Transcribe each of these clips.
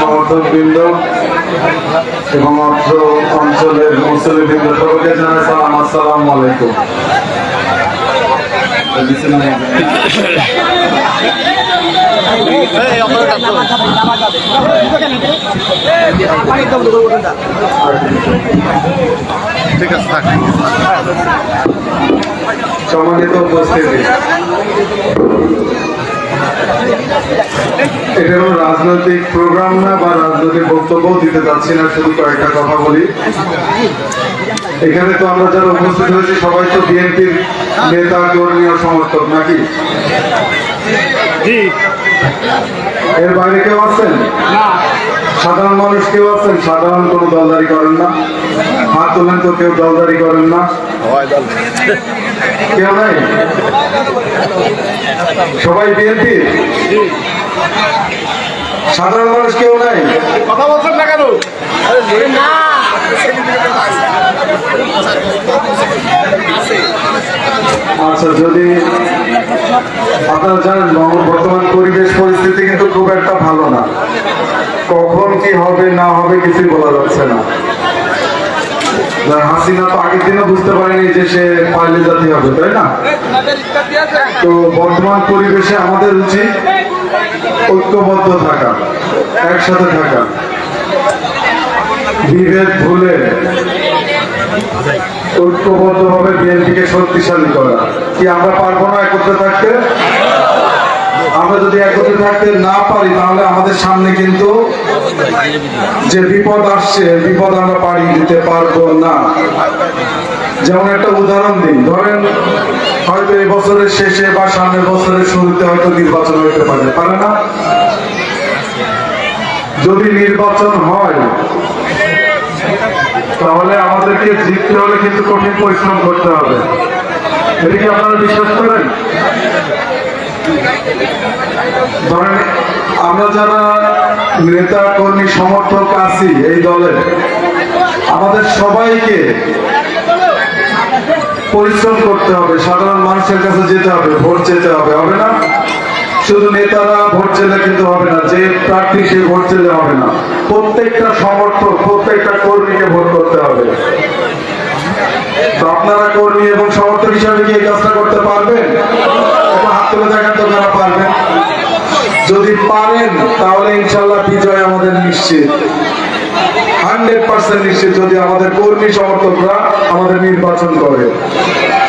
সমর্থক বৃন্দ এবং অত্র অঞ্চলের মুসলিম বৃন্দ সবাইকে জানাই সালাম আসসালাম আলাইকুম। সম্মানিত উপস্থিতি। এটা কোনো রাজনৈতিক প্রোগ্রাম না বা রাজনৈতিক বক্তব্য দিতে যাচ্ছি না শুধু কয়েকটা কথা বলি। এখানে তো আমরা যারা উপস্থিত হয়েছি সবাই তো বিএনপির নেতা কর্মী ও সমর্থক নাকি? এর বাইরে কেউ আছেন? সাধারণ মানুষ কেউ আছেন? সাধারণ কোনো দলদারি করেন না। হাত তোলেন তো কেউ দলদারি করেন না। কেউ নাই? সবাই বিএনপি? সাধারণ মানুষ কেউ নাই? কথা বলছেন না কেন? আচ্ছা যদি আপনারা জানেন বর্তমান পরিবেশ পরিস্থিতি কিন্তু খুব একটা ভালো না। কখন কি হবে না হবে কিছুই বলা যাচ্ছে না। হাসিনা তো আগের বুঝতে পারেনি যে সে জাতি হবে, তাই না? তো বর্তমান পরিবেশে আমাদের উচিত ঐক্যবদ্ধ থাকা, একসাথে থাকা। বিভেদ ভুলে ঐক্যবদ্ধভাবে বিএনপিকে শক্তিশালী করা। কি আমরা পারব না একত্রে থাকতে? আমরা যদি একত্রে থাকতে না পারি, তাহলে আমাদের সামনে কিন্তু যে বিপদ আসছে বিপদ আমরা পাড়ি দিতে পারব না। যেমন একটা উদাহরণ দিন ধরেন হয়তো এই বছরের শেষে বা সামনের বছরের শুরুতে হয়তো নির্বাচন হতে পারে পারে না? যদি নির্বাচন হয়, তাহলে আমাদেরকে জিততে হলে কিন্তু কঠিন পরিশ্রম করতে হবে। এটা কি আপনারা বিশ্বাস করেন? ধরেন, আমরা যারা নেতা, কর্মী, সমর্থক আছি এই দলে আমাদের সবাইকে পরিশ্রম করতে হবে, সাধারণ মানুষের কাছে যেতে হবে, ভোট যেতে হবে হবে না? শুধু নেতারা ভোট চেলে কিন্তু হবে না, যে প্রার্থী সে ভোট চেলে হবে না। প্রত্যেকটা সমর্থক, প্রত্যেকটা কর্মীকে ভোট করতে হবে। তো আপনারা কর্মী এবং সমর্থক হিসাবে কি এই কাজটা করতে পারবেন? হাত তুলে দেখান তো যারা পারবেন। যদি পারেন, তাহলে ইনশাল্লাহ বিজয় আমাদের নিশ্চিত। হান্ড্রেড পার্সেন্ট নিশ্চিত যদি আমাদের কর্মী সমর্থকরা আমাদের নির্বাচন করে।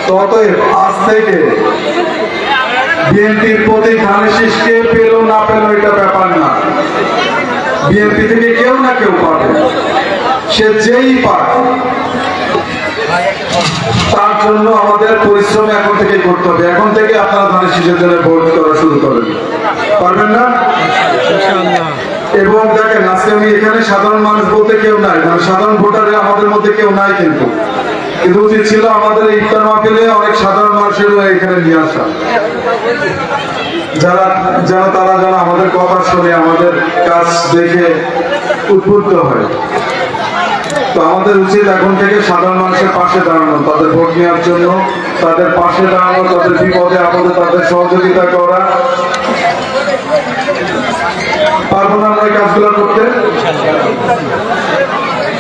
তো অতএব আজ থেকে বিএনপির প্রতি ধানের শীষকে পেল না পেল এটা ব্যাপার না। বিএনপি থেকে কেউ না কেউ পাবে। সে যেই পাক তার জন্য আমাদের পরিশ্রম এখন থেকে করতে হবে। এখন থেকে আপনারা ধানের শীষের জন্য ভোট করা শুরু করেন। পারবেন না? এবং দেখেন, আজকে আমি এখানে সাধারণ মানুষ বলতে কেউ নাই। মানে সাধারণ ভোটারে আমাদের মধ্যে কেউ নাই কিন্তু। কিন্তু উচিত ছিল আমাদের ইফতার মাহফিলে অনেক সাধারণ মানুষেরও এখানে নিয়ে আসা। যারা যেন তারা যেন আমাদের কথা শুনে আমাদের কাজ দেখে উদ্বুদ্ধ হয়। তো আমাদের উচিত এখন থেকে সাধারণ মানুষের পাশে দাঁড়ানো, তাদের ভোট নেওয়ার জন্য, তাদের পাশে দাঁড়ানো, তাদের বিপদে আপদে তাদের সহযোগিতা করা। পারব না আমরা কাজগুলো করতে?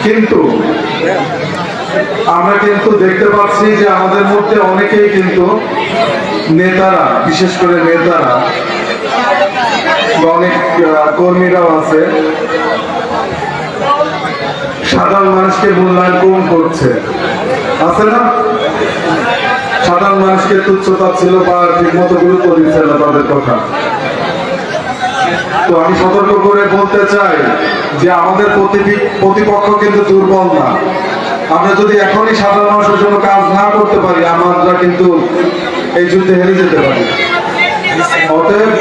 কিন্তু, আমরা কিন্তু দেখতে পাচ্ছি যে আমাদের মধ্যে অনেকেই কিন্তু নেতারা, বিশেষ করে নেতারা অনেক কর্মীরাও আছে সাধারণ মানুষকে মূল্যায়ন কম করছে? আছে না? সাধারণ মানুষকে তুচ্ছতা ছিল বা ঠিক মতো গুরুত্ব দিচ্ছে না তাদের কথা। তো আমি সতর্ক করে বলতে চাই যে আমাদের প্রতিপক্ষ কিন্তু দুর্বল না। আমরা যদি এখনই সাধারণ মানুষের জন্য কাজ না করতে পারি, আমরা কিন্তু এই যুদ্ধে হেরে যেতে পারি। অতএব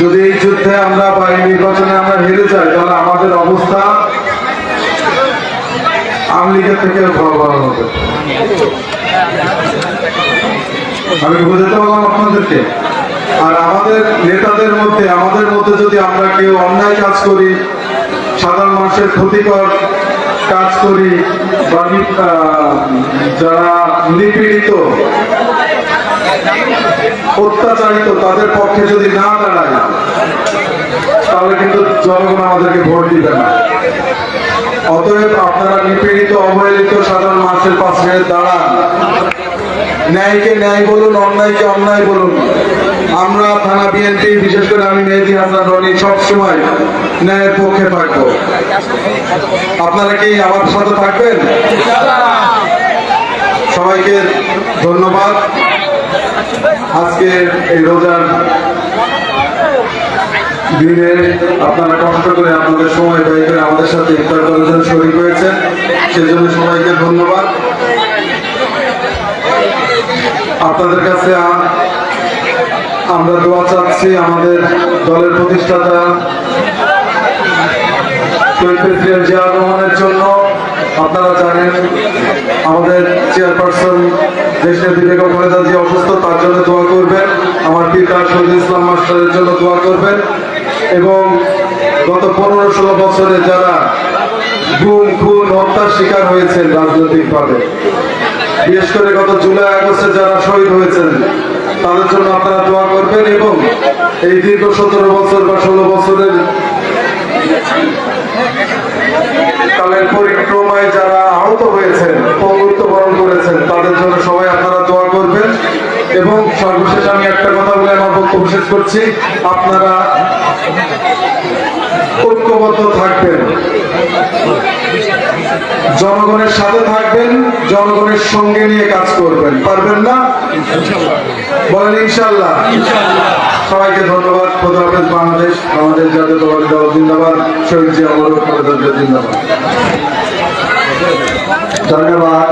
যদি এই যুদ্ধে আমরা বা এই নির্বাচনে আমরা হেরে যাই, তাহলে আমাদের অবস্থা আওয়ামী থেকে ভয়াবহ হবে আমি বুঝতে পারলাম আপনাদেরকে। আর আমাদের নেতাদের মধ্যে, আমাদের মধ্যে যদি আমরা কেউ অন্যায় কাজ করি, সাধারণ মানুষের ক্ষতিকর কাজ করি, বা যারা নিপীড়িত, অত্যাচারিত, তাদের পক্ষে যদি না দাঁড়ায় তাহলে কিন্তু জনগণ আমাদেরকে ভোট দিবে না। অতএব আপনারা নিপীড়িত, অবহেলিত, সাধারণ মানুষের পাশে দাঁড়ান। ন্যায়কে ন্যায় বলুন, অন্যায়কে অন্যায় বলুন। আমরা থানা বিএনপি, বিশেষ করে আমি মেহেদি হাসান রনি, সবসময় ন্যায়ের পক্ষে থাকব। আপনারা কি আমার সাথে থাকবেন? সবাইকে ধন্যবাদ। আজকে এই রোজার দিনে আপনারা কষ্ট করে আপনাদের সময় ব্যয় করে আমাদের সাথে ইফতার করার জন্য হয়েছেন। সেজন্য সবাইকে ধন্যবাদ। আপনাদের কাছে আমরা দোয়া চাচ্ছি আমাদের দলের প্রতিষ্ঠাতা প্রেসিডেন্ট জিয়া রহমানের জন্য। আপনারা জানেন, আমাদের চেয়ারপারসন দেশের বিবেক খালেদা অসুস্থ, তার জন্য দোয়া করবেন। আমার পিতা শহীদ ইসলাম মাস্টারের জন্য দোয়া করবেন। এবং গত পনেরো ষোলো বছরে যারা গুম, খুন, হত্যার শিকার হয়েছেন রাজনৈতিকভাবে, বিশেষ করে গত জুলাই আগস্টে যারা শহীদ হয়েছেন, তাদের জন্য আপনারা দোয়া করবেন এবং এই দীর্ঘ সতেরো বছর বা ষোলো বছরের কালের পরিক্রমায় যারা আহত হয়েছেন, পঙ্গুত্ব বরণ করেছেন, তাদের জন্য সবাই আপনারা দোয়া করবেন। এবং সর্বশেষ আমি একটা কথা বলে আমার বক্তব্য শেষ করছি। আপনারা ঐক্যবদ্ধ থাকবেন। জনগণের সাথে থাকবেন, জনগণের সঙ্গে নিয়ে কাজ করবেন। পারবেন না? বলেন ইনশাল্লাহ সবাইকে ধন্যবাদ। হাফেজ বাংলাদেশ আমাদের জাতীয়তাবাদী দল জিন্দাবাদ। শহীদ জিয়া মরুক জিন্দাবাদ। ধন্যবাদ।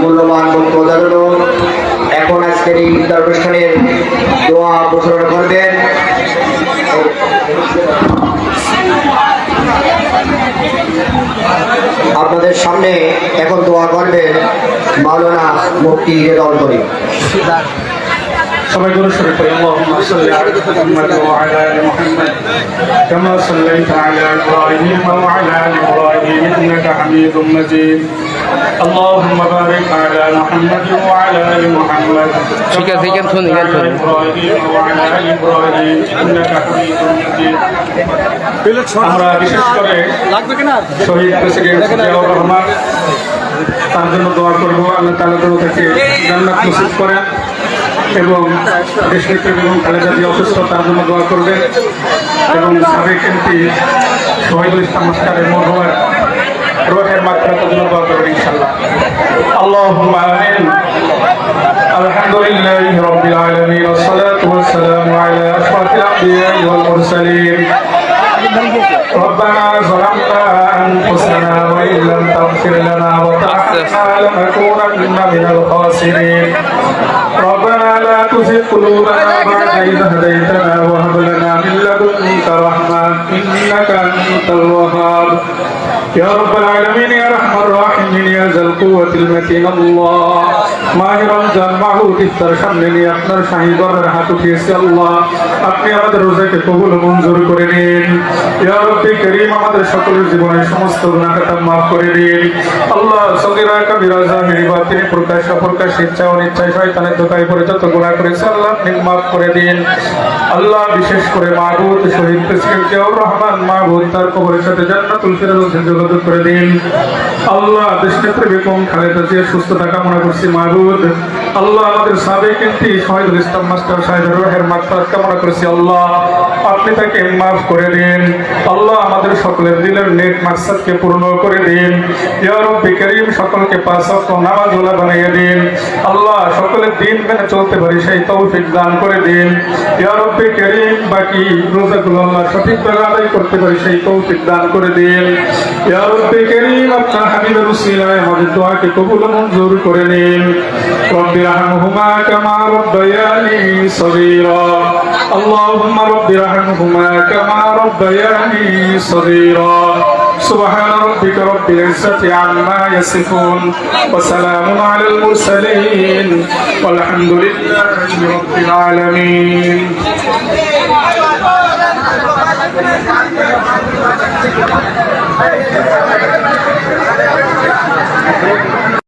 মূল্যবান বক্তব্য আজকের এই ইফতার অনুষ্ঠানের দোয়া প্রসারণ করবেন আপনাদের সামনে এখন দোয়া করবেন মাওলানা মুফতি রেদল করিম সবাই করে শুরু করি اللهم صل على محمد وعلى ال محمد كما صليت على ابراهيم وعلى ال ابراهيم انك حميد مجيد اللهم بارك على محمد وعلى ال محمد ঠিক আছে, এখান শুনি, এখান শুনি। ابراهيم وعلى ال ابراهيم انك حميد مجيد আমরা বিশেষ করে শহীদ প্রেসিডেন্ট জিয়াউর রহমান তার জন্য দোয়া করবো আল্লাহ তালা জন্য থেকে জান্নাত নসিব করেন এবং দেশনেত্রী এবং খালেদা জিয়া অসুস্থ তার জন্য দোয়া করবেন এবং সাবেক এমপি শহীদুল ইসলাম মাস্টারের মরহুমের রোহের মাত্রা জন্য দোয়া করবেন ইনশাল্লাহ আল্লাহ আমিন الحمد لله رب العالمين والصلاة والسلام على أشرف الأنبياء والمرسلين ربنا ظلمنا أنفسنا وإن لم تغفر لنا وترحمنا لنكونن من الخاسرين ربنا لا تزغ قلوبنا بعد إذ هديتنا وهب لنا من لدنك رحمة إنك أنت الوهاب يا رب العالمين يا رحم الراحمين يا ذا القوة المتين الله মাহে রমজান মাহুদ ইফতার সামনে নিয়ে আপনার শাহী গরের হাত উঠিয়েছে আল্লাহ আপনি আমাদের রোজাকে কবুল ও মঞ্জুর করে নিন ইয়া রব্বি করিম আমাদের সকলের জীবনের সমস্ত গুনাহ খাতা মাফ করে দিন আল্লাহ সগীরা কবিরা জাহিরি বাতিনি প্রকাশ অপ্রকাশ ইচ্ছা অনিচ্ছায় শয়তানের দোকায় পড়ে যত গুনাহ করেছে আল্লাহ আপনি মাফ করে দিন আল্লাহ বিশেষ করে মাহবুদ শহীদ প্রেসিডেন্ট জিয়াউর রহমান মাহবুদ তার কবরের সাথে জান্নাতুল ফেরদৌসে যোগাযোগ করে দিন। আল্লাহ দেশনেত্রী বেগম খালেদা জিয়ার সুস্থতা কামনা করছি মাহবুদ আল্লাহ আমাদের সাবেক এমপি শহীদুল ইসলাম, মাস্টার সাহেবের রোহের মাত্রাত কামনা করেছি আল্লাহ। আপনি তাকে মাফ করে দিন। আল্লাহ আমাদের সকলের দিলের নেট মাকসাদকে পূর্ণ করে দিন। ইয়া রব্বি করিম, সকলকে পাঁচ নামাজ ওলা বানিয়ে দিন। আল্লাহ, সকলের দিন মেনে চলতে পারি, সেই তৌফিক দান করে দিন। ইয়া রব্বি করিম বাকি রোজাগুলো আল্লাহ সঠিকভাবে আদায় করতে পারি সেই তৌফিক দান করে দিন ইয়া রব্বি করিম আপনার হাবিবের উসিলায় আমাদের দোয়াকে কবুল ও মঞ্জুর করে নিন رب ارحمهما كما ربياني صغيرا اللهم رب ارحمهما كما ربياني صغيرا سبحان ربك رب العزة عما يصفون وسلام على المرسلين والحمد لله رب العالمين